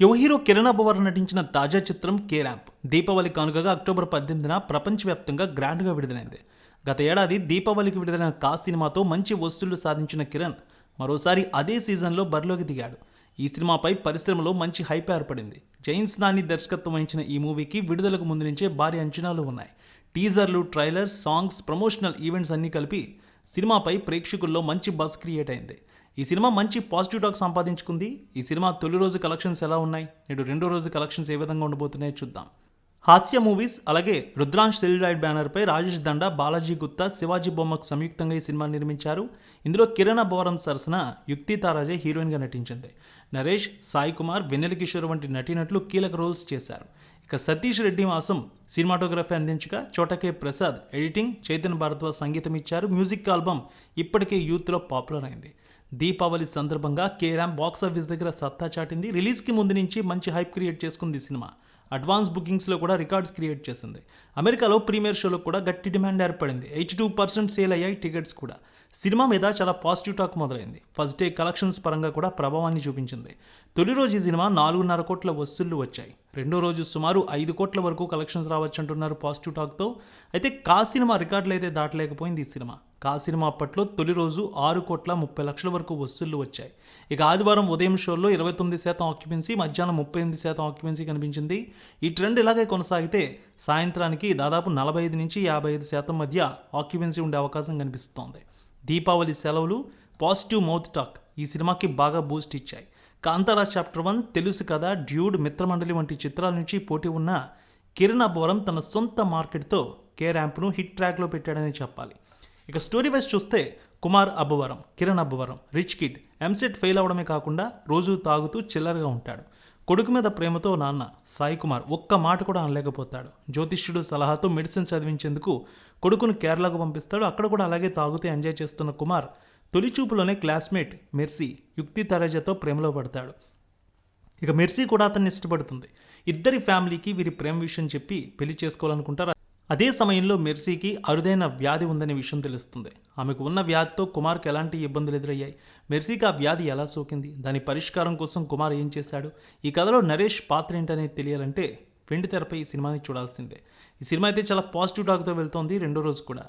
యువ హీరో కిరణ్ అబ్బవర్ నటించిన తాజా చిత్రం కేరాప్ దీపావళి కానుకగా అక్టోబర్ పద్దెనిమిదిన ప్రపంచవ్యాప్తంగా గ్రాండ్గా విడుదలైంది. గత ఏడాది దీపావళికి విడుదలైన కా సినిమాతో మంచి వసూళ్ళు సాధించిన కిరణ్ మరోసారి అదే సీజన్లో బరిలోకి దిగాడు. ఈ సినిమాపై పరిశ్రమలో మంచి హైప్ ఏర్పడింది. జైన్స్ నాని దర్శకత్వం వహించిన ఈ మూవీకి విడుదలకు ముందు నుంచే భారీ అంచనాలు ఉన్నాయి. టీజర్లు ట్రైలర్స్ సాంగ్స్ ప్రమోషనల్ ఈవెంట్స్ అన్నీ కలిపి సినిమాపై ప్రేక్షకుల్లో మంచి బస్ క్రియేట్ అయింది. ఈ సినిమా మంచి పాజిటివ్ టాక్ సంపాదించుకుంది. ఈ సినిమా తొలి రోజు కలెక్షన్స్ ఎలా ఉన్నాయి? నేడు రెండో రోజు కలెక్షన్స్ ఏ విధంగా ఉండబోతున్నాయో చూద్దాం. హాస్య మూవీస్ అలాగే రుద్రాంశ్ సెల్యులాయిడ్ బ్యానర్పై రాజేష్ దండ బాలాజీ గుప్తా శివాజీ బొమ్మకు సంయుక్తంగా ఈ సినిమా నిర్మించారు. ఇందులో కిరణ బోరం సరసన యుక్తి తారాజే హీరోయిన్గా నటించింది. నరేష్ సాయి కుమార్ వెన్నెల కిషోర్ వంటి నటినట్లు కీలక రోల్స్ చేశారు. ఇక సతీష్ రెడ్డి మాసం సినిమాటోగ్రఫీ అందించగా చోటకే ప్రసాద్ ఎడిటింగ్ చైతన్య భారద్వాజ్ సంగీతం ఇచ్చారు. మ్యూజిక్ ఆల్బమ్ ఇప్పటికే యూత్లో పాపులర్ అయింది. దీపావళి సందర్భంగా కేరామ్ బాక్స్ ఆఫీస్ దగ్గర సత్తా చాటింది. రిలీజ్కి ముందు నుంచి మంచి హైప్ క్రియేట్ చేసుకుంది సినిమా. అడ్వాన్స్ బుకింగ్స్లో కూడా రికార్డ్స్ క్రియేట్ చేసింది. అమెరికాలో ప్రీమియర్ షోలో కూడా గట్టి డిమాండ్ ఏర్పడింది. ఎయిటీ టూ పర్సెంట్ సేల్ అయ్యాయి టికెట్స్ కూడా. సినిమా మీద చాలా పాజిటివ్ టాక్ మొదలైంది. ఫస్ట్ డే కలెక్షన్స్ పరంగా కూడా ప్రభావాన్ని చూపించింది. తొలి రోజు ఈ సినిమా నాలుగున్నర కోట్ల వసూళ్ళు వచ్చాయి. రెండో రోజు సుమారు ఐదు కోట్ల వరకు కలెక్షన్స్ రావచ్చు అంటున్నారు పాజిటివ్ టాక్తో. అయితే కా సినిమా రికార్డులు అయితే దాటలేకపోయింది ఈ సినిమా. కా సినిమా అప్పట్లో తొలి రోజు ఆరు కోట్ల ముప్పై లక్షల వరకు వసూళ్ళు వచ్చాయి. ఇక ఆదివారం ఉదయం షోలో ఇరవై తొమ్మిది శాతం ఆక్యుపెన్సీ మధ్యాహ్నం ముప్పై ఎనిమిది శాతం ఆక్యుపెన్సీ కనిపించింది. ఈ ట్రెండ్ ఇలాగే కొనసాగితే సాయంత్రానికి దాదాపు నలభై ఐదు నుంచి యాభై ఐదు శాతం మధ్య ఆక్యుపెన్సీ ఉండే అవకాశం కనిపిస్తోంది. దీపావళి సెలవులు పాజిటివ్ మౌత్ టాక్ ఈ సినిమాకి బాగా బూస్ట్ ఇచ్చాయి. కాంతారా చాప్టర్ వన్ తెలుసు కదా డ్యూడ్ మిత్రమండలి వంటి చిత్రాల నుంచి పోటీ ఉన్న కిరణ్ అబ్బవరం తన సొంత మార్కెట్తో కే ర్యాంప్ను హిట్ ట్రాక్లో పెట్టాడని చెప్పాలి. ఇక స్టోరీ వైజ్ చూస్తే Kumar Abbavaram Kiran Abbavaram rich kid EAMCET fail అవడమే కాకుండా రోజు తాగుతూ చిల్లరగా ఉంటాడు. కొడుకు మీద ప్రేమతో నాన్న సాయి కుమార్ ఒక్క మాట కూడా అనలేకపోతాడు. జ్యోతిష్యుడు సలహాతో మెడిసిన్ చదివించేందుకు కొడుకును కేరళకు పంపిస్తాడు. అక్కడ కూడా అలాగే తాగుతూ ఎంజాయ్ చేస్తున్న కుమార్ తొలి చూపులోనే క్లాస్మేట్ మెర్సీ యుక్తి తరజతో ప్రేమలో పడతాడు. ఇక మెర్సీ కూడా అతన్ని ఇష్టపడుతుంది. ఇద్దరి ఫ్యామిలీకి వీరి ప్రేమ విషయం చెప్పి పెళ్ళి చేసుకోవాలనుకుంటారు. అదే సమయంలో మెర్సీకి అరుదైన వ్యాధి ఉందనే విషయం తెలుస్తుంది. ఆమెకు ఉన్న వ్యాధితో కుమార్కి ఎలాంటి ఇబ్బందులు ఎదురయ్యాయి? మెర్సీకి ఆ వ్యాధి ఎలా సోకింది? దాని పరిష్కారం కోసం కుమార్ ఏం చేశాడు? ఈ కథలో నరేష్ పాత్ర ఏంటనేది తెలియాలంటే వెండి తెరపై ఈ సినిమాని చూడాల్సిందే. ఈ సినిమా అయితే చాలా పాజిటివ్ టాక్తో వెళ్తోంది. రెండో రోజు కూడా.